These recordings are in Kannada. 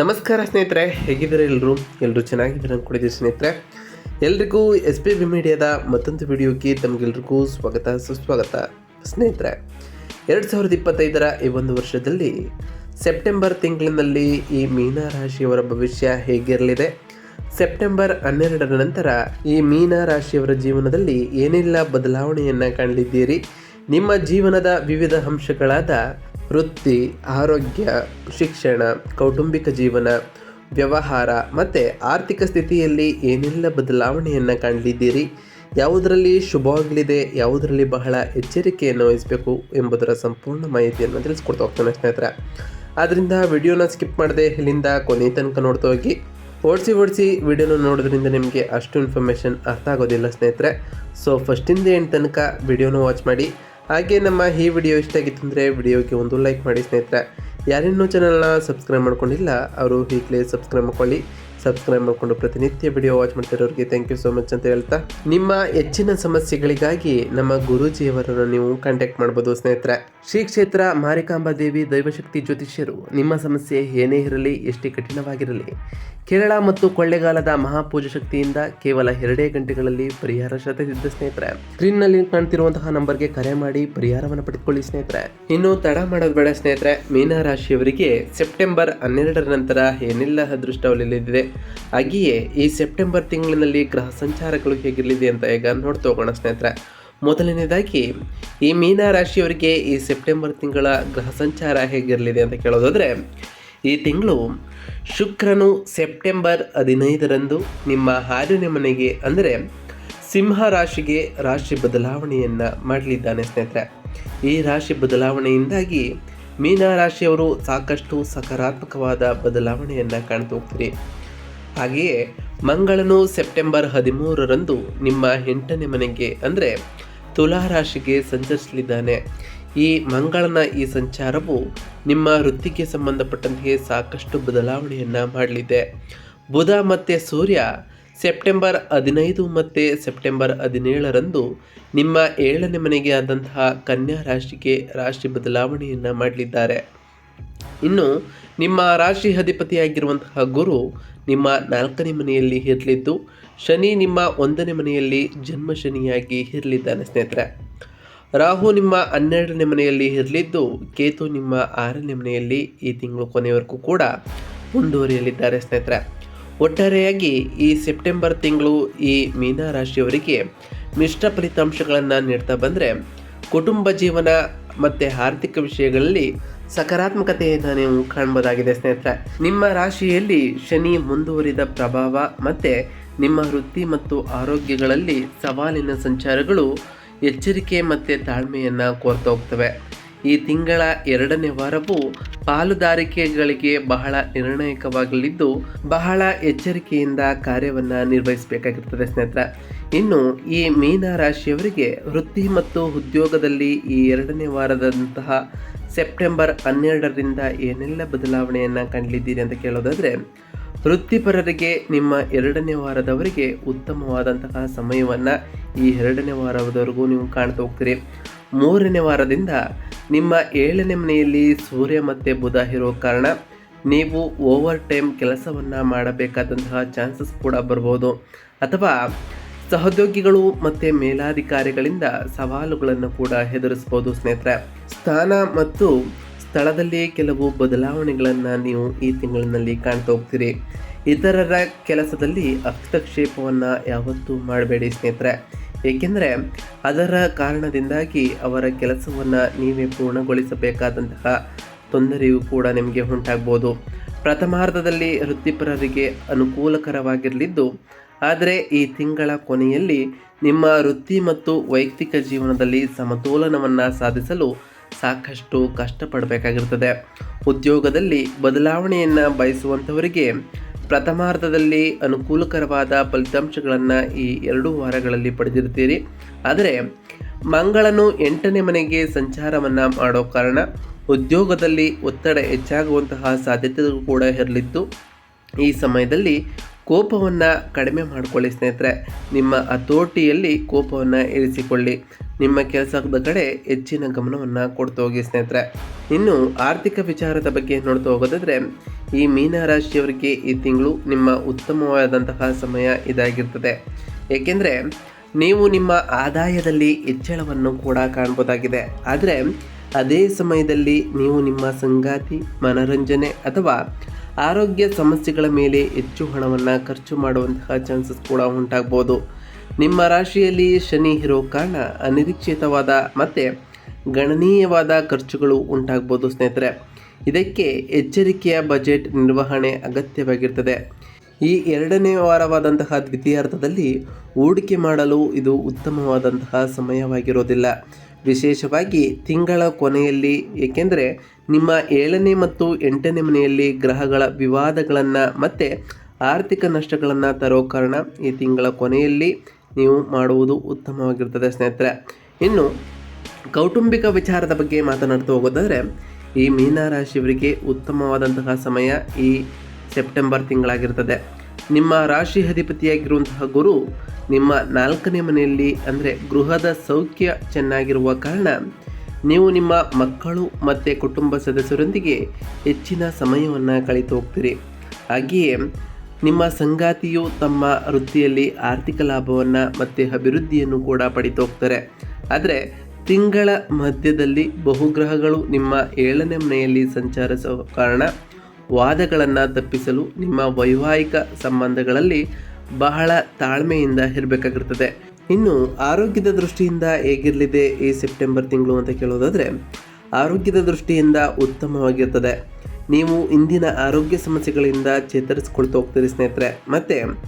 ನಮಸ್ಕಾರ ಸ್ನೇಹಿತರೆ, ಹೇಗಿದ್ದಾರೆ ಎಲ್ಲರೂ ಎಲ್ಲರೂ ಚೆನ್ನಾಗಿದ್ದಾರೆ ಅಂದ್ಕೊಂಡಿದ್ದೀವಿ ಸ್ನೇಹಿತರೆ. ಎಲ್ರಿಗೂ ಎಸ್ ಪಿ ಬಿ ಮೀಡಿಯಾದ ಮತ್ತೊಂದು ವಿಡಿಯೋಕ್ಕೆ ತಮಗೆಲ್ರಿಗೂ ಸ್ವಾಗತ, ಸುಸ್ವಾಗತ. ಸ್ನೇಹಿತರೆ, ಎರಡು ಸಾವಿರದ ಇಪ್ಪತ್ತೈದರ ಈ ಒಂದು ವರ್ಷದಲ್ಲಿ ಸೆಪ್ಟೆಂಬರ್ ತಿಂಗಳಿನಲ್ಲಿ ಈ ಮೀನ ರಾಶಿಯವರ ಭವಿಷ್ಯ ಹೇಗಿರಲಿದೆ? ಸೆಪ್ಟೆಂಬರ್ ಹನ್ನೆರಡರ ನಂತರ ಈ ಮೀನ ರಾಶಿಯವರ ಜೀವನದಲ್ಲಿ ಏನೆಲ್ಲ ಬದಲಾವಣೆಯನ್ನು ಕಾಣಲಿದ್ದೀರಿ? ನಿಮ್ಮ ಜೀವನದ ವಿವಿಧ ಅಂಶಗಳಾದ ವೃತ್ತಿ, ಆರೋಗ್ಯ, ಶಿಕ್ಷಣ, ಕೌಟುಂಬಿಕ ಜೀವನ, ವ್ಯವಹಾರ ಮತ್ತು ಆರ್ಥಿಕ ಸ್ಥಿತಿಯಲ್ಲಿ ಏನೆಲ್ಲ ಬದಲಾವಣೆಯನ್ನು ಕಾಣಲಿದ್ದೀರಿ? ಯಾವುದರಲ್ಲಿ ಶುಭವಾಗಲಿದೆ ಯಾವುದರಲ್ಲಿ ಬಹಳ ಎಚ್ಚರಿಕೆಯನ್ನು ವಹಿಸಬೇಕು ಎಂಬುದರ ಸಂಪೂರ್ಣ ಮಾಹಿತಿಯನ್ನು ತಿಳಿಸ್ಕೊಡ್ತಾ ಹೋಗ್ತಾನೆ ಸ್ನೇಹಿತರೆ. ಆದ್ದರಿಂದ ವಿಡಿಯೋನ ಸ್ಕಿಪ್ ಮಾಡದೆ ಇಲ್ಲಿಂದ ಕೊನೆ ತನಕ ನೋಡ್ತಾ ಹೋಗಿ. ಓಡಿಸಿ ಓಡಿಸಿ ವಿಡಿಯೋನ ನೋಡೋದ್ರಿಂದ ನಿಮಗೆ ಅಷ್ಟು ಇನ್ಫಾರ್ಮೇಷನ್ ಅರ್ಥ ಆಗೋದಿಲ್ಲ ಸ್ನೇಹಿತರೆ. ಸೊ ಫಸ್ಟಿಂದ ಎಂಡ್ ತನಕ ವಿಡಿಯೋನ ವಾಚ್ ಮಾಡಿ ಹಾಗೆ ನಮ್ಮ ಈ ವಿಡಿಯೋ ಇಷ್ಟ ಆಗಿತ್ತು ಅಂದರೆ ವಿಡಿಯೋಗೆ ಒಂದು ಲೈಕ್ ಮಾಡಿ ಸ್ನೇಹಿತರೆ. ಯಾರಿನ್ನೂ ಚಾನಲ್ನ ಸಬ್ಸ್ಕ್ರೈಬ್ ಮಾಡ್ಕೊಂಡಿಲ್ಲ, ಅವರು ಈಗಲೇ ಸಬ್ಸ್ಕ್ರೈಬ್ ಮಾಡ್ಕೊಳ್ಳಿ. ಸಬ್ಸ್ಕ್ರೈಬ್ ಮಾಡಿಕೊಂಡು ಪ್ರತಿನಿತ್ಯ ವಿಡಿಯೋ ವಾಚ್ ಮಾಡ್ತಿರೋರಿಗೆ ಥ್ಯಾಂಕ್ ಯು ಸೋ ಮಚ್ ಅಂತ ಹೇಳ್ತಾ. ನಿಮ್ಮ ಹೆಚ್ಚಿನ ಸಮಸ್ಯೆಗಳಿಗಾಗಿ ನಮ್ಮ ಗುರೂಜಿಯವರನ್ನು ನೀವು ಕಾಂಟ್ಯಾಕ್ಟ್ ಮಾಡ್ಬೋದು ಸ್ನೇಹಿತರೆ. ಶ್ರೀ ಕ್ಷೇತ್ರ ಮಾರಿಕಾಂಬಾ ದೇವಿ ದೈವಶಕ್ತಿ ಜ್ಯೋತಿಷ್ಯರು, ನಿಮ್ಮ ಸಮಸ್ಯೆ ಏನೇ ಇರಲಿ, ಎಷ್ಟೇ ಕಠಿಣವಾಗಿರಲಿ ಕೇರಳ ಮತ್ತು ಕೊಳ್ಳೆಗಾಲದ ಮಹಾಪೂಜ ಶಕ್ತಿಯಿಂದ ಕೇವಲ ಎರಡೇ ಗಂಟೆಗಳಲ್ಲಿ ಪರಿಹಾರ ಶತಸಿದ್ಧ ಸ್ನೇಹಿತರೆ. ಸ್ಕ್ರೀನ್ನಲ್ಲಿ ಕಾಣ್ತಿರುವಂತಹ ನಂಬರ್ಗೆ ಕರೆ ಮಾಡಿ ಪರಿಹಾರವನ್ನು ಪಡೆದುಕೊಳ್ಳಿ ಸ್ನೇಹಿತರೆ. ಇನ್ನು ತಡ ಮಾಡೋದು ಬೇಡ ಸ್ನೇಹಿತರೆ. ಮೀನ ರಾಶಿಯವರಿಗೆ ಸೆಪ್ಟೆಂಬರ್ ಹನ್ನೆರಡರ ನಂತರ ಏನೆಲ್ಲ ಅದೃಷ್ಟ ಹಾಗೆಯೇ ಈ ಸೆಪ್ಟೆಂಬರ್ ತಿಂಗಳಿನಲ್ಲಿ ಗ್ರಹ ಸಂಚಾರಗಳು ಹೇಗಿರಲಿದೆ ಅಂತ ಈಗ ನೋಡ್ತಾ ಹೋಗೋಣ ಸ್ನೇಹಿತರೆ. ಮೊದಲನೇದಾಗಿ, ಈ ಮೀನ ರಾಶಿಯವರಿಗೆ ಈ ಸೆಪ್ಟೆಂಬರ್ ತಿಂಗಳ ಗ್ರಹ ಸಂಚಾರ ಹೇಗಿರಲಿದೆ ಅಂತ ಕೇಳೋದಾದ್ರೆ ಈ ತಿಂಗಳು ಶುಕ್ರನು ಸೆಪ್ಟೆಂಬರ್ ಹದಿನೈದರಂದು ನಿಮ್ಮ ಹಾಲಿನ ಮನೆಗೆ ಅಂದರೆ ಸಿಂಹ ರಾಶಿಗೆ ರಾಶಿ ಬದಲಾವಣೆಯನ್ನು ಮಾಡಲಿದ್ದಾನೆ ಸ್ನೇಹಿತರೆ. ಈ ರಾಶಿ ಬದಲಾವಣೆಯಿಂದಾಗಿ ಮೀನ ರಾಶಿಯವರು ಸಾಕಷ್ಟು ಸಕಾರಾತ್ಮಕವಾದ ಬದಲಾವಣೆಯನ್ನು ಕಾಣ್ತಾ ಹೋಗ್ತೀರಿ. ಹಾಗೆಯೇ ಮಂಗಳನು ಸೆಪ್ಟೆಂಬರ್ ಹದಿಮೂರರಂದು ನಿಮ್ಮ ಎಂಟನೇ ಮನೆಗೆ ಅಂದರೆ ತುಲಾ ರಾಶಿಗೆ ಸಂಚರಿಸಲಿದ್ದಾನೆ. ಈ ಮಂಗಳನ ಈ ಸಂಚಾರವು ನಿಮ್ಮ ವೃತ್ತಿಗೆ ಸಂಬಂಧಪಟ್ಟಂತೆ ಸಾಕಷ್ಟು ಬದಲಾವಣೆಯನ್ನು ಮಾಡಲಿದೆ. ಬುಧ ಮತ್ತು ಸೂರ್ಯ ಸೆಪ್ಟೆಂಬರ್ ಹದಿನೈದು ಮತ್ತು ಸೆಪ್ಟೆಂಬರ್ ಹದಿನೇಳರಂದು ನಿಮ್ಮ ಏಳನೇ ಮನೆಗೆ ಆದಂತಹ ಕನ್ಯಾ ರಾಶಿಗೆ ರಾಶಿ ಬದಲಾವಣೆಯನ್ನು ಮಾಡಲಿದ್ದಾರೆ. ಇನ್ನು ನಿಮ್ಮ ರಾಶಿ ಅಧಿಪತಿಯಾಗಿರುವಂತಹ ಗುರು ನಿಮ್ಮ ನಾಲ್ಕನೇ ಮನೆಯಲ್ಲಿ ಇರಲಿದ್ದು, ಶನಿ ನಿಮ್ಮ ಒಂದನೇ ಮನೆಯಲ್ಲಿ ಜನ್ಮ ಶನಿಯಾಗಿ ಇರಲಿದ್ದಾನೆ ಸ್ನೇಹಿತರೆ. ರಾಹು ನಿಮ್ಮ ಹನ್ನೆರಡನೇ ಮನೆಯಲ್ಲಿ ಇರಲಿದ್ದು, ಕೇತು ನಿಮ್ಮ ಆರನೇ ಮನೆಯಲ್ಲಿ ಈ ತಿಂಗಳು ಕೊನೆಯವರೆಗೂ ಕೂಡ ಮುಂದುವರಿಯಲಿದ್ದಾರೆ ಸ್ನೇಹಿತರೆ. ಒಟ್ಟಾರೆಯಾಗಿ ಈ ಸೆಪ್ಟೆಂಬರ್ ತಿಂಗಳು ಈ ಮೀನ ರಾಶಿಯವರಿಗೆ ಮಿಶ್ರ ಫಲಿತಾಂಶಗಳನ್ನು ನೀಡ್ತಾ ಬಂದರೆ, ಕುಟುಂಬ ಜೀವನ ಮತ್ತು ಆರ್ಥಿಕ ವಿಷಯಗಳಲ್ಲಿ ಸಕಾರಾತ್ಮಕತೆಯನ್ನು ನೀವು ಕಾಣ್ಬೋದಾಗಿದೆ ಸ್ನೇಹಿತರೆ. ನಿಮ್ಮ ರಾಶಿಯಲ್ಲಿ ಶನಿ ಮುಂದುವರಿದ ಪ್ರಭಾವ ಮತ್ತು ನಿಮ್ಮ ವೃತ್ತಿ ಮತ್ತು ಆರೋಗ್ಯಗಳಲ್ಲಿ ಸವಾಲಿನ ಸಂಚಾರಗಳು ಎಚ್ಚರಿಕೆ ಮತ್ತು ತಾಳ್ಮೆಯನ್ನು ಕೋರ್ತಾ ಹೋಗ್ತವೆ. ಈ ತಿಂಗಳ ಎರಡನೇ ವಾರವು ಪಾಲುದಾರಿಕೆಗಳಿಗೆ ಬಹಳ ನಿರ್ಣಾಯಕವಾಗಲಿದ್ದು ಬಹಳ ಎಚ್ಚರಿಕೆಯಿಂದ ಕಾರ್ಯವನ್ನು ನಿರ್ವಹಿಸಬೇಕಾಗಿರ್ತದೆ ಸ್ನೇಹಿತರೆ. ಇನ್ನು ಈ ಮೀನ ರಾಶಿಯವರಿಗೆ ವೃತ್ತಿ ಮತ್ತು ಉದ್ಯೋಗದಲ್ಲಿ ಈ ಎರಡನೇ ವಾರದಂತಹ ಸೆಪ್ಟೆಂಬರ್ ಹನ್ನೆರಡರಿಂದ ಏನೆಲ್ಲ ಬದಲಾವಣೆಯನ್ನು ಕಂಡಿದ್ದೀರಿ ಅಂತ ಕೇಳೋದಾದರೆ ವೃತ್ತಿಪರರಿಗೆ ನಿಮ್ಮ ಎರಡನೇ ವಾರದವರೆಗೆ ಉತ್ತಮವಾದಂತಹ ಸಮಯವನ್ನು ಈ ಎರಡನೇ ವಾರದವರೆಗೂ ನೀವು ಕಾಣ್ತಾ ಹೋಗ್ತೀರಿ. ಮೂರನೇ ವಾರದಿಂದ ನಿಮ್ಮ ಏಳನೇ ಮನೆಯಲ್ಲಿ ಸೂರ್ಯ ಮತ್ತು ಬುಧ ಇರೋ ಕಾರಣ ನೀವು ಓವರ್ ಟೈಮ್ ಕೆಲಸವನ್ನು ಮಾಡಬೇಕಾದಂತಹ ಚಾನ್ಸಸ್ ಕೂಡ ಬರ್ಬೋದು. ಅಥವಾ ಸಹೋದ್ಯೋಗಿಗಳು ಮತ್ತು ಮೇಲಾಧಿಕಾರಿಗಳಿಂದ ಸವಾಲುಗಳನ್ನು ಕೂಡ ಎದುರಿಸ್ಬೋದು ಸ್ನೇಹಿತರೆ. ಸ್ಥಾನ ಮತ್ತು ಸ್ಥಳದಲ್ಲಿ ಕೆಲವು ಬದಲಾವಣೆಗಳನ್ನು ನೀವು ಈ ತಿಂಗಳಿನಲ್ಲಿ ಕಾಣ್ತಾ ಹೋಗ್ತೀರಿ. ಇತರರ ಕೆಲಸದಲ್ಲಿ ಹಸ್ತಕ್ಷೇಪವನ್ನು ಯಾವತ್ತೂ ಮಾಡಬೇಡಿ ಸ್ನೇಹಿತರೆ. ಏಕೆಂದರೆ ಅದರ ಕಾರಣದಿಂದಾಗಿ ಅವರ ಕೆಲಸವನ್ನು ನೀವೇ ಪೂರ್ಣಗೊಳಿಸಬೇಕಾದಂತಹ ತೊಂದರೆಯೂ ಕೂಡ ನಿಮಗೆ ಉಂಟಾಗ್ಬೋದು. ಪ್ರಥಮಾರ್ಧದಲ್ಲಿ ವೃತ್ತಿಪರರಿಗೆ ಅನುಕೂಲಕರವಾಗಿರಲಿದ್ದು, ಆದರೆ ಈ ತಿಂಗಳ ಕೊನೆಯಲ್ಲಿ ನಿಮ್ಮ ವೃತ್ತಿ ಮತ್ತು ವೈಯಕ್ತಿಕ ಜೀವನದಲ್ಲಿ ಸಮತೋಲನವನ್ನು ಸಾಧಿಸಲು ಸಾಕಷ್ಟು ಕಷ್ಟಪಡಬೇಕಾಗಿರ್ತದೆ ಉದ್ಯೋಗದಲ್ಲಿ ಬದಲಾವಣೆಯನ್ನು ಬಯಸುವಂಥವರಿಗೆ ಪ್ರಥಮಾರ್ಧದಲ್ಲಿ ಅನುಕೂಲಕರವಾದ ಫಲಿತಾಂಶಗಳನ್ನು ಈ ಎರಡು ವಾರಗಳಲ್ಲಿ ಪಡೆದಿರ್ತೀರಿ ಆದರೆ ಮಂಗಳನು ಎಂಟನೇ ಮನೆಗೆ ಸಂಚಾರವನ್ನು ಮಾಡೋ ಕಾರಣ ಉದ್ಯೋಗದಲ್ಲಿ ಒತ್ತಡ ಹೆಚ್ಚಾಗುವಂತಹ ಸಾಧ್ಯತೆಗಳು ಕೂಡ ಇರಲಿದ್ದು ಈ ಸಮಯದಲ್ಲಿ ಕೋಪವನ್ನು ಕಡಿಮೆ ಮಾಡಿಕೊಳ್ಳಿ ಸ್ನೇಹಿತರೆ. ನಿಮ್ಮ ಹತೋಟಿಯಲ್ಲಿ ಕೋಪವನ್ನು ಇರಿಸಿಕೊಳ್ಳಿ. ನಿಮ್ಮ ಕೆಲಸದ ಕಡೆ ಹೆಚ್ಚಿನ ಗಮನವನ್ನು ಕೊಡ್ತಾ ಹೋಗಿ ಸ್ನೇಹಿತರೆ. ಇನ್ನು ಆರ್ಥಿಕ ವಿಚಾರದ ಬಗ್ಗೆ ನೋಡ್ತಾ ಹೋಗೋದಾದರೆ, ಈ ಮೀನ ರಾಶಿಯವರಿಗೆ ಈ ತಿಂಗಳು ನಿಮ್ಮ ಉತ್ತಮವಾದಂತಹ ಸಮಯ ಇದಾಗಿರ್ತದೆ. ಏಕೆಂದರೆ, ನೀವು ನಿಮ್ಮ ಆದಾಯದಲ್ಲಿ ಹೆಚ್ಚಳವನ್ನು ಕೂಡ ಕಾಣ್ಬೋದಾಗಿದೆ. ಆದರೆ, ಅದೇ ಸಮಯದಲ್ಲಿ ನೀವು ನಿಮ್ಮ ಸಂಗಾತಿ, ಮನರಂಜನೆ ಅಥವಾ ಆರೋಗ್ಯ ಸಮಸ್ಯೆಗಳ ಮೇಲೆ ಹೆಚ್ಚು ಹಣವನ್ನು ಖರ್ಚು ಮಾಡುವಂತಹ ಚಾನ್ಸಸ್ ಕೂಡ ಉಂಟಾಗ್ಬೋದು. ನಿಮ್ಮ ರಾಶಿಯಲ್ಲಿ ಶನಿ ಇರೋ ಕಾರಣ ಅನಿರೀಕ್ಷಿತವಾದ ಮತ್ತು ಗಣನೀಯವಾದ ಖರ್ಚುಗಳು ಉಂಟಾಗ್ಬೋದು ಸ್ನೇಹಿತರೆ. ಇದಕ್ಕೆ ಎಚ್ಚರಿಕೆಯ ಬಜೆಟ್ ನಿರ್ವಹಣೆ ಅಗತ್ಯವಾಗಿರ್ತದೆ. ಈ ಎರಡನೇ ವಾರವಾದಂತಹ ದ್ವಿತೀಯಾರ್ಧದಲ್ಲಿ ಹೂಡಿಕೆ ಮಾಡಲು ಇದು ಉತ್ತಮವಾದಂತಹ ಸಮಯವಾಗಿರೋದಿಲ್ಲ. ವಿಶೇಷವಾಗಿ ತಿಂಗಳ ಕೊನೆಯಲ್ಲಿ, ಏಕೆಂದರೆ ನಿಮ್ಮ ಏಳನೇ ಮತ್ತು ಎಂಟನೇ ಮನೆಯಲ್ಲಿ ಗ್ರಹಗಳ ವಿವಾದಗಳನ್ನು ಮತ್ತು ಆರ್ಥಿಕ ನಷ್ಟಗಳನ್ನು ತರೋ ಕಾರಣ ಈ ತಿಂಗಳ ಕೊನೆಯಲ್ಲಿ ನೀವು ಮಾಡುವುದು ಉತ್ತಮವಾಗಿರ್ತದೆ, ಸ್ನೇಹಿತರೆ. ಇನ್ನು, ಕೌಟುಂಬಿಕ ವಿಚಾರದ ಬಗ್ಗೆ ಮಾತನಾಡ್ತಾ ಹೋಗೋದಾದರೆ, ಈ ಮೀನರಾಶಿಯವರಿಗೆ ಉತ್ತಮವಾದಂತಹ ಸಮಯ ಈ ಸೆಪ್ಟೆಂಬರ್ ತಿಂಗಳಾಗಿರ್ತದೆ. ನಿಮ್ಮ ರಾಶಿ ಅಧಿಪತಿಯಾಗಿರುವಂತಹ ಗುರು ನಿಮ್ಮ ನಾಲ್ಕನೇ ಮನೆಯಲ್ಲಿ ಅಂದರೆ ಗೃಹದ ಸೌಖ್ಯ ಚೆನ್ನಾಗಿರುವ ಕಾರಣ ನೀವು ನಿಮ್ಮ ಮಕ್ಕಳು ಮತ್ತು ಕುಟುಂಬ ಸದಸ್ಯರೊಂದಿಗೆ ಹೆಚ್ಚಿನ ಸಮಯವನ್ನು ಕಳೆದು ಹೋಗ್ತೀರಿ. ಹಾಗೆಯೇ ನಿಮ್ಮ ಸಂಗಾತಿಯು ತಮ್ಮ ವೃತ್ತಿಯಲ್ಲಿ ಆರ್ಥಿಕ ಲಾಭವನ್ನು ಮತ್ತು ಅಭಿವೃದ್ಧಿಯನ್ನು ಕೂಡ ಪಡಿತು ಹೋಗ್ತಾರೆ. ಆದರೆ ತಿಂಗಳ ಮಧ್ಯದಲ್ಲಿ ಬಹುಗ್ರಹಗಳು ನಿಮ್ಮ ಏಳನೇ ಮನೆಯಲ್ಲಿ ಸಂಚರಿಸುವ ಕಾರಣ ವಾದಗಳನ್ನು ತಪ್ಪಿಸಲು ನಿಮ್ಮ ವೈವಾಹಿಕ ಸಂಬಂಧಗಳಲ್ಲಿ ಬಹಳ ತಾಳ್ಮೆಯಿಂದ ಇರಬೇಕಾಗಿರ್ತದೆ. ಇನ್ನು ಆರೋಗ್ಯದ ದೃಷ್ಟಿಯಿಂದ ಹೇಗಿರಲಿದೆ ಈ ಸೆಪ್ಟೆಂಬರ್ ತಿಂಗಳು ಅಂತ ಕೇಳೋದಾದರೆ, ಆರೋಗ್ಯದ ದೃಷ್ಟಿಯಿಂದ ಉತ್ತಮವಾಗಿರ್ತದೆ. ನೀವು ಇಂದಿನ ಆರೋಗ್ಯ ಸಮಸ್ಯೆಗಳಿಂದ ಚೇತರಿಸಿಕೊಳ್ತಾ ಹೋಗ್ತೀರಿ ಸ್ನೇಹಿತರೆ. ಮತ್ತು,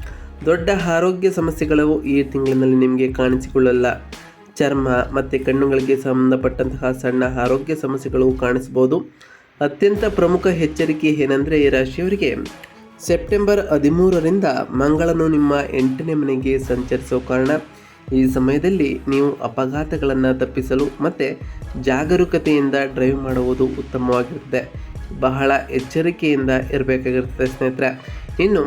ದೊಡ್ಡ ಆರೋಗ್ಯ ಸಮಸ್ಯೆಗಳು ಈ ತಿಂಗಳಿನಲ್ಲಿ ನಿಮಗೆ ಕಾಣಿಸಿಕೊಳ್ಳಲ್ಲ. ಚರ್ಮ ಮತ್ತು ಕಣ್ಣುಗಳಿಗೆ ಸಂಬಂಧಪಟ್ಟಂತಹ ಸಣ್ಣ ಆರೋಗ್ಯ ಸಮಸ್ಯೆಗಳು ಕಾಣಿಸ್ಬೋದು ಅತ್ಯಂತ ಪ್ರಮುಖ ಎಚ್ಚರಿಕೆ ಏನೆಂದರೆ ಈ ರಾಶಿಯವರಿಗೆ ಸೆಪ್ಟೆಂಬರ್ ಹದಿಮೂರರಿಂದ ಮಂಗಳನು ನಿಮ್ಮ ಎಂಟನೇ ಮನೆಗೆ ಸಂಚರಿಸೋ ಕಾರಣ. ಈ ಸಮಯದಲ್ಲಿ ನೀವು ಅಪಘಾತಗಳನ್ನು ತಪ್ಪಿಸಲು ಮತ್ತು ಜಾಗರೂಕತೆಯಿಂದ ಡ್ರೈವ್ ಮಾಡುವುದು ಉತ್ತಮವಾಗಿರುತ್ತೆ. ಬಹಳ ಎಚ್ಚರಿಕೆಯಿಂದ ಇರಬೇಕಾಗಿರ್ತದೆ ಸ್ನೇಹಿತರೆ. ಇನ್ನು,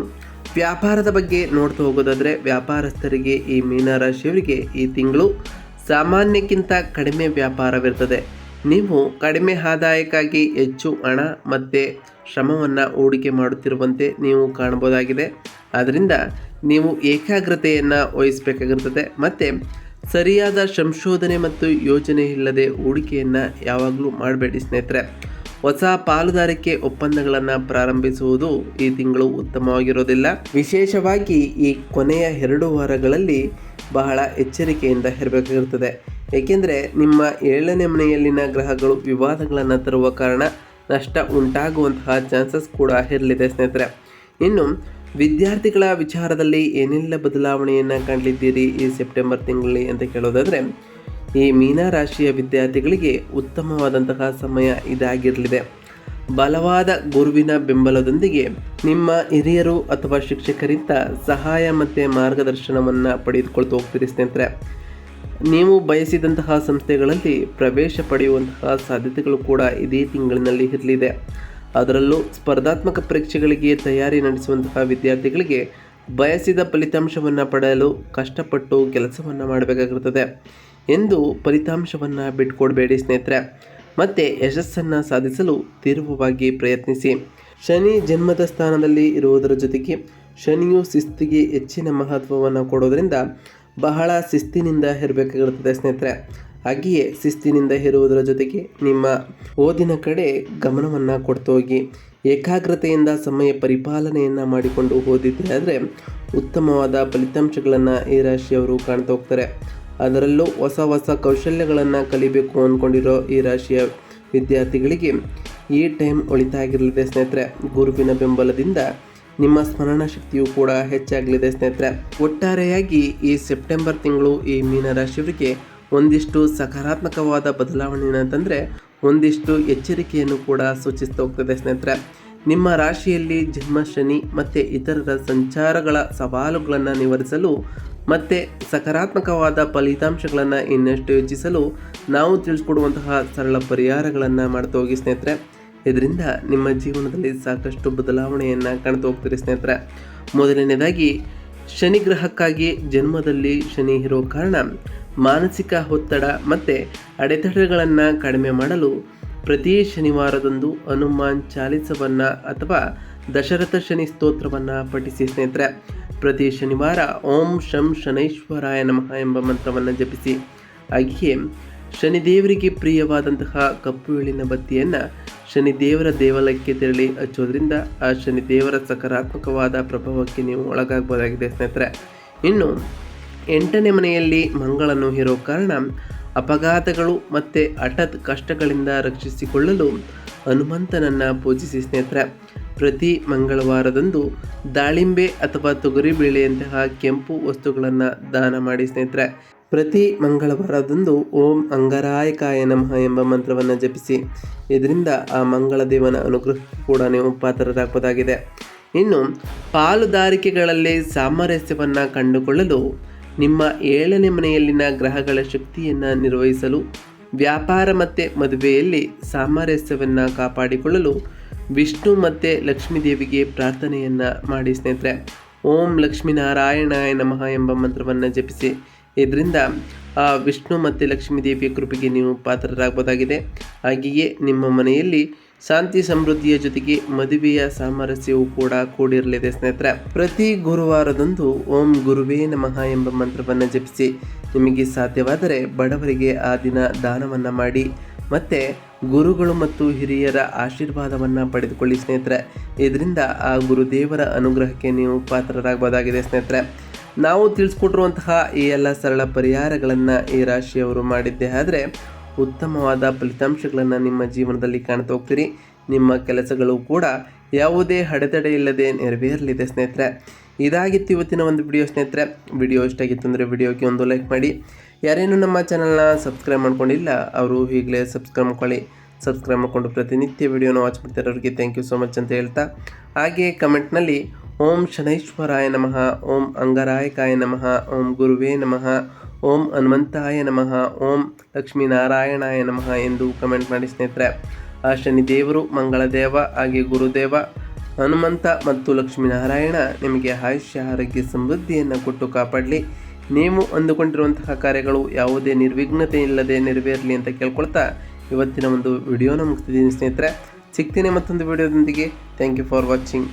ವ್ಯಾಪಾರದ ಬಗ್ಗೆ ನೋಡ್ತಾ ಹೋಗೋದಾದರೆ ವ್ಯಾಪಾರಸ್ಥರಿಗೆ ಈ ಮೀನರಾಶಿಯವರಿಗೆ ಈ ತಿಂಗಳು ಸಾಮಾನ್ಯಕ್ಕಿಂತ ಕಡಿಮೆ ವ್ಯಾಪಾರವಿರ್ತದೆ. ನೀವು ಕಡಿಮೆ ಆದಾಯಕ್ಕಾಗಿ ಹೆಚ್ಚು ಹಣ ಮತ್ತು ಶ್ರಮವನ್ನು ಹೂಡಿಕೆ ಮಾಡುತ್ತಿರುವಂತೆ ನೀವು ಕಾಣ್ಬೋದಾಗಿದೆ ಆದ್ದರಿಂದ ನೀವು ಏಕಾಗ್ರತೆಯನ್ನು ವಹಿಸಬೇಕಾಗಿರ್ತದೆ. ಮತ್ತು ಸರಿಯಾದ ಸಂಶೋಧನೆ ಮತ್ತು ಯೋಜನೆ ಇಲ್ಲದೆ ಹೂಡಿಕೆಯನ್ನು ಯಾವಾಗಲೂ ಮಾಡಬೇಡಿ ಸ್ನೇಹಿತರೆ. ಹೊಸ ಪಾಲುದಾರಿಕೆ ಒಪ್ಪಂದಗಳನ್ನು ಪ್ರಾರಂಭಿಸುವುದು ಈ ತಿಂಗಳು ಉತ್ತಮವಾಗಿರೋದಿಲ್ಲ. ವಿಶೇಷವಾಗಿ ಈ ಕೊನೆಯ ಎರಡು ವಾರಗಳಲ್ಲಿ ಬಹಳ ಎಚ್ಚರಿಕೆಯಿಂದ ಇರಬೇಕಾಗಿರ್ತದೆ. ಏಕೆಂದರೆ ನಿಮ್ಮ ಏಳನೇ ಮನೆಯಲ್ಲಿನ ಗ್ರಹಗಳು ವಿವಾದಗಳನ್ನು ತರುವ ಕಾರಣ ನಷ್ಟ ಉಂಟಾಗುವಂತಹ ಚಾನ್ಸಸ್ ಕೂಡ ಇರಲಿದೆ ಸ್ನೇಹಿತರೆ. ಇನ್ನು ವಿದ್ಯಾರ್ಥಿಗಳ ವಿಚಾರದಲ್ಲಿ ಏನೆಲ್ಲ ಬದಲಾವಣೆಯನ್ನು ಕಾಣಲಿದ್ದೀರಿ ಈ ಸೆಪ್ಟೆಂಬರ್ ತಿಂಗಳಲ್ಲಿ ಅಂತ ಕೇಳೋದಾದರೆ, ಈ ಮೀನ ರಾಶಿಯ ವಿದ್ಯಾರ್ಥಿಗಳಿಗೆ ಉತ್ತಮವಾದಂತಹ ಸಮಯ ಇದಾಗಿರಲಿದೆ. ಬಲವಾದ ಗುರುವಿನ ಬೆಂಬಲದೊಂದಿಗೆ ನಿಮ್ಮ ಹಿರಿಯರು ಅಥವಾ ಶಿಕ್ಷಕರಿಂದ ಸಹಾಯ ಮತ್ತು ಮಾರ್ಗದರ್ಶನವನ್ನು ಪಡೆದುಕೊಳ್ತಾ ಹೋಗ್ತೀರಿ ಸ್ನೇಹಿತರೆ. ನೀವು ಬಯಸಿದಂತಹ ಸಂಸ್ಥೆಗಳಲ್ಲಿ ಪ್ರವೇಶ ಪಡೆಯುವಂತಹ ಸಾಧ್ಯತೆಗಳು ಕೂಡ ಇದೇ ತಿಂಗಳಿನಲ್ಲಿ ಇರಲಿದೆ. ಅದರಲ್ಲೂ ಸ್ಪರ್ಧಾತ್ಮಕ ಪರೀಕ್ಷೆಗಳಿಗೆ ತಯಾರಿ ನಡೆಸುವಂತಹ ವಿದ್ಯಾರ್ಥಿಗಳಿಗೆ ಬಯಸಿದ ಫಲಿತಾಂಶವನ್ನು ಪಡೆಯಲು ಕಷ್ಟಪಟ್ಟು ಕೆಲಸವನ್ನು ಮಾಡಬೇಕಾಗಿರುತ್ತದೆ ಎಂದು ಫಲಿತಾಂಶವನ್ನು ಬಿಟ್ಕೊಡಬೇಡಿ ಸ್ನೇಹಿತರೆ. ಮತ್ತು ಯಶಸ್ಸನ್ನು ಸಾಧಿಸಲು ತೀವ್ರವಾಗಿ ಪ್ರಯತ್ನಿಸಿ. ಶನಿ ಜನ್ಮದ ಸ್ಥಾನದಲ್ಲಿ ಇರುವುದರ ಜೊತೆಗೆ ಶನಿಯು ಶಿಸ್ತಿಗೆ ಹೆಚ್ಚಿನ ಮಹತ್ವವನ್ನು ಕೊಡೋದರಿಂದ ಬಹಳ ಶಿಸ್ತಿನಿಂದ ಇರಬೇಕಾಗಿರುತ್ತದೆ ಸ್ನೇಹಿತರೆ. ಹಾಗೆಯೇ ಶಿಸ್ತಿನಿಂದ ಇರುವುದರ ಜೊತೆಗೆ ನಿಮ್ಮ ಓದಿನ ಕಡೆ ಗಮನವನ್ನು ಕೊಡ್ತೋಗಿ ಏಕಾಗ್ರತೆಯಿಂದ ಸಮಯ ಪರಿಪಾಲನೆಯನ್ನು ಮಾಡಿಕೊಂಡು ಓದಿದ್ರೆ ಆದರೆ ಉತ್ತಮವಾದ ಫಲಿತಾಂಶಗಳನ್ನು ಈ ರಾಶಿಯವರು ಕಾಣ್ತಾ ಹೋಗ್ತಾರೆ. ಅದರಲ್ಲೂ ಹೊಸ ಹೊಸ ಕೌಶಲ್ಯಗಳನ್ನು ಕಲಿಬೇಕು ಅಂದ್ಕೊಂಡಿರೋ ಈ ರಾಶಿಯ ವಿದ್ಯಾರ್ಥಿಗಳಿಗೆ ಈ ಟೈಮ್ ಒಳಿತಾಗಿರಲಿದೆ ಸ್ನೇಹಿತರೆ. ಗುರುವಿನ ಬೆಂಬಲದಿಂದ ನಿಮ್ಮ ಸ್ಮರಣ ಶಕ್ತಿಯು ಕೂಡ ಹೆಚ್ಚಾಗಲಿದೆ ಸ್ನೇಹಿತರೆ. ಒಟ್ಟಾರೆಯಾಗಿ ಈ ಸೆಪ್ಟೆಂಬರ್ ತಿಂಗಳು ಈ ಮೀನರಾಶಿಯವರಿಗೆ ಒಂದಿಷ್ಟು ಸಕಾರಾತ್ಮಕವಾದ ಬದಲಾವಣೆಯನ್ನು ಏನಂತಂದರೆ ಒಂದಿಷ್ಟು ಎಚ್ಚರಿಕೆಯನ್ನು ಕೂಡ ಸೂಚಿಸ್ತಾ ಹೋಗ್ತದೆ ಸ್ನೇಹಿತರೆ. ನಿಮ್ಮ ರಾಶಿಯಲ್ಲಿ ಜನ್ಮ, ಶನಿ ಮತ್ತು ಇತರರ ಸಂಚಾರಗಳ ಸವಾಲುಗಳನ್ನು ನಿವಾರಿಸಲು ಮತ್ತು ಸಕಾರಾತ್ಮಕವಾದ ಫಲಿತಾಂಶಗಳನ್ನು ಇನ್ನಷ್ಟು ಯೋಚಿಸಲು ನಾವು ತಿಳಿಸ್ಕೊಡುವಂತಹ ಸರಳ ಪರಿಹಾರಗಳನ್ನು ಮಾಡ್ತಾ ಹೋಗಿ ಸ್ನೇಹಿತರೆ. ಇದರಿಂದ ನಿಮ್ಮ ಜೀವನದಲ್ಲಿ ಸಾಕಷ್ಟು ಬದಲಾವಣೆಯನ್ನು ಕಾಣ್ತಾ ಹೋಗ್ತೀರಿ ಸ್ನೇಹಿತರೆ. ಮೊದಲನೇದಾಗಿ, ಶನಿ ಗ್ರಹಕ್ಕಾಗಿ ಜನ್ಮದಲ್ಲಿ ಶನಿ ಇರೋ ಕಾರಣ ಮಾನಸಿಕ ಒತ್ತಡ ಮತ್ತು ಅಡೆತಡೆಗಳನ್ನು ಕಡಿಮೆ ಮಾಡಲು ಪ್ರತಿ ಶನಿವಾರದಂದು ಹನುಮಾನ್ ಚಾಲಿಸವನ್ನು ಅಥವಾ ದಶರಥ ಶನಿ ಸ್ತೋತ್ರವನ್ನು ಪಠಿಸಿ ಸ್ನೇಹಿತರೆ. ಪ್ರತಿ ಶನಿವಾರ ಓಂ ಶಂ ಶನೈಶ್ವರಾಯ ನಮಃ ಎಂಬ ಮಂತ್ರವನ್ನು ಜಪಿಸಿ. ಹಾಗೆಯೇ ಶನಿದೇವರಿಗೆ ಪ್ರಿಯವಾದಂತಹ ಕಪ್ಪು ಎಳಿನ ಬತ್ತಿಯನ್ನು ಶನಿದೇವರ ದೇವಾಲಯಕ್ಕೆ ತೆರಳಿ ಹಚ್ಚೋದ್ರಿಂದ ಆ ಶನಿದೇವರ ಸಕಾರಾತ್ಮಕವಾದ ಪ್ರಭಾವಕ್ಕೆ ನೀವು ಒಳಗಾಗಬಹುದಾಗಿದೆ ಸ್ನೇಹಿತರೆ. ಇನ್ನು ಎಂಟನೇ ಮನೆಯಲ್ಲಿ ಮಂಗಳನು ಇರೋ ಕಾರಣ ಅಪಘಾತಗಳು ಮತ್ತು ಹಠತ್ ಕಷ್ಟಗಳಿಂದ ರಕ್ಷಿಸಿಕೊಳ್ಳಲು ಹನುಮಂತನನ್ನು ಪೂಜಿಸಿ ಸ್ನೇಹಿತರೆ, ಪ್ರತಿ ಮಂಗಳವಾರದಂದು ದಾಳಿಂಬೆ ಅಥವಾ ತೊಗರಿಬೇಳೆಯಂತಹ ಕೆಂಪು ವಸ್ತುಗಳನ್ನು ದಾನ ಮಾಡಿ ಸ್ನೇಹಿತರೆ. ಪ್ರತಿ ಮಂಗಳವಾರದಂದು ಓಂ ಅಂಗರಾಯಕಾಯ ನಮಃ ಎಂಬ ಮಂತ್ರವನ್ನು ಜಪಿಸಿ. ಇದರಿಂದ ಆ ಮಂಗಳ ದೇವನ ಅನುಗ್ರಹ ಕೂಡ ನೀವು ಪಾತ್ರರಾಗಬಹುದಾಗಿದೆ. ಇನ್ನು ಪಾಲುದಾರಿಕೆಗಳಲ್ಲಿ ಸಾಮರಸ್ಯವನ್ನು ಕಂಡುಕೊಳ್ಳಲು ನಿಮ್ಮ ಏಳನೇ ಮನೆಯಲ್ಲಿನ ಗ್ರಹಗಳ ಶಕ್ತಿಯನ್ನು ನಿರ್ವಹಿಸಲು, ವ್ಯಾಪಾರ ಮತ್ತು ಮದುವೆಯಲ್ಲಿ ಸಾಮರಸ್ಯವನ್ನು ಕಾಪಾಡಿಕೊಳ್ಳಲು ವಿಷ್ಣು ಮತ್ತು ಲಕ್ಷ್ಮೀದೇವಿಗೆ ಪ್ರಾರ್ಥನೆಯನ್ನು ಮಾಡಿ ಸ್ನೇಹಿತರೆ. ಓಂ ಲಕ್ಷ್ಮೀನಾರಾಯಣಾಯ ನಮಃ ಎಂಬ ಮಂತ್ರವನ್ನು ಜಪಿಸಿ ಇದರಿಂದ ವಿಷ್ಣು ಮತ್ತು ಲಕ್ಷ್ಮೀದೇವಿಯ ಕೃಪೆಗೆ ನೀವು ಪಾತ್ರರಾಗಬಹುದಾಗಿದೆ. ಹಾಗೆಯೇ ನಿಮ್ಮ ಮನೆಯಲ್ಲಿ ಶಾಂತಿ ಸಮೃದ್ಧಿಯ ಜೊತೆಗೆ ಮದುವೆಯ ಸಾಮರಸ್ಯವೂ ಕೂಡ ಕೂಡಿರಲಿದೆ ಸ್ನೇಹಿತರೆ. ಪ್ರತಿ ಗುರುವಾರದಂದು ಓಂ ಗುರುವೇ ನಮಃ ಎಂಬ ಮಂತ್ರವನ್ನು ಜಪಿಸಿ ನಿಮಗೆ ಸಾಧ್ಯವಾದರೆ ಬಡವರಿಗೆ ಆ ದಿನ ದಾನವನ್ನು ಮಾಡಿ. ಮತ್ತು ಗುರುಗಳು ಮತ್ತು ಹಿರಿಯರ ಆಶೀರ್ವಾದವನ್ನು ಪಡೆದುಕೊಳ್ಳಿ ಸ್ನೇಹಿತರೆ. ಇದರಿಂದ ಆ ಗುರುದೇವರ ಅನುಗ್ರಹಕ್ಕೆ ನೀವು ಪಾತ್ರರಾಗಬಹುದಾಗಿದೆ ಸ್ನೇಹಿತರೆ. ನಾವು ತಿಳಿಸ್ಕೊಟ್ಟಿರುವಂತಹ ಈ ಎಲ್ಲ ಸರಳ ಪರಿಹಾರಗಳನ್ನು ಈ ರಾಶಿಯವರು ಮಾಡಿದ್ದೇ ಆದರೆ ಉತ್ತಮವಾದ ಫಲಿತಾಂಶಗಳನ್ನು ನಿಮ್ಮ ಜೀವನದಲ್ಲಿ ಕಾಣ್ತಾ ಹೋಗ್ತೀರಿ. ನಿಮ್ಮ ಕೆಲಸಗಳು ಕೂಡ ಯಾವುದೇ ಅಡೆತಡೆ ಇಲ್ಲದೆ ನೆರವೇರಲಿದೆ ಸ್ನೇಹಿತರೆ. ಇದಾಗಿತ್ತು ಇವತ್ತಿನ ಒಂದು ವಿಡಿಯೋ ಸ್ನೇಹಿತರೆ. ವಿಡಿಯೋ ಇಷ್ಟ ಆಗಿತ್ತು ಅಂದರೆ ವಿಡಿಯೋಗೆ ಒಂದು ಲೈಕ್ ಮಾಡಿ. ಯಾರೇನು ನಮ್ಮ ಚಾನಲ್ನ ಸಬ್ಸ್ಕ್ರೈಬ್ ಮಾಡ್ಕೊಂಡಿಲ್ಲ, ಅವರು ಈಗಲೇ ಸಬ್ಸ್ಕ್ರೈಬ್ ಮಾಡ್ಕೊಳ್ಳಿ. ಸಬ್ಸ್ಕ್ರೈಬ್ ಮಾಡಿಕೊಂಡು ಪ್ರತಿನಿತ್ಯ ವಿಡಿಯೋನ ವಾಚ್ ಮಾಡ್ತಿರೋರಿಗೆ ಥ್ಯಾಂಕ್ ಯು ಸೊ ಮಚ್ ಅಂತ ಹೇಳ್ತಾ. ಹಾಗೆ ಕಮೆಂಟ್ನಲ್ಲಿ ಓಂ ಶನೈಶ್ವರಾಯ ನಮಃ, ಓಂ ಅಂಗರಾಯಕಾಯ ನಮಃ, ಓಂ ಗುರುವೇ ನಮಃ ಓಂ ಹನುಮಂತಾಯ ನಮಃ. ಓಂ ಲಕ್ಷ್ಮೀನಾರಾಯಣಾಯ ನಮಃ ಎಂದು ಕಮೆಂಟ್ ಮಾಡಿ ಸ್ನೇಹಿತರೆ. ಆ ಶನಿದೇವರು ಮಂಗಳದೇವ ಹಾಗೆ ಗುರುದೇವ, ಹನುಮಂತ ಮತ್ತು ಲಕ್ಷ್ಮೀನಾರಾಯಣ ನಿಮಗೆ ಆಯುಷ್ಯ, ಆರೋಗ್ಯ, ಸಮೃದ್ಧಿಯನ್ನು ಕೊಟ್ಟು ಕಾಪಾಡಲಿ. ನೀವು ಅಂದುಕೊಂಡಿರುವಂತಹ ಕಾರ್ಯಗಳು ಯಾವುದೇ ನಿರ್ವಿಘ್ನತೆ ಇಲ್ಲದೆ ನೆರವೇರಲಿ ಅಂತ ಕೇಳ್ಕೊಳ್ತಾ ಇವತ್ತಿನ ಒಂದು ವಿಡಿಯೋನ ಮುಗಿಸ್ತಿದ್ದೀನಿ ಸ್ನೇಹಿತರೆ. ಸಿಗ್ತೀನಿ ಮತ್ತೊಂದು ವಿಡಿಯೋದೊಂದಿಗೆ. Thank you for watching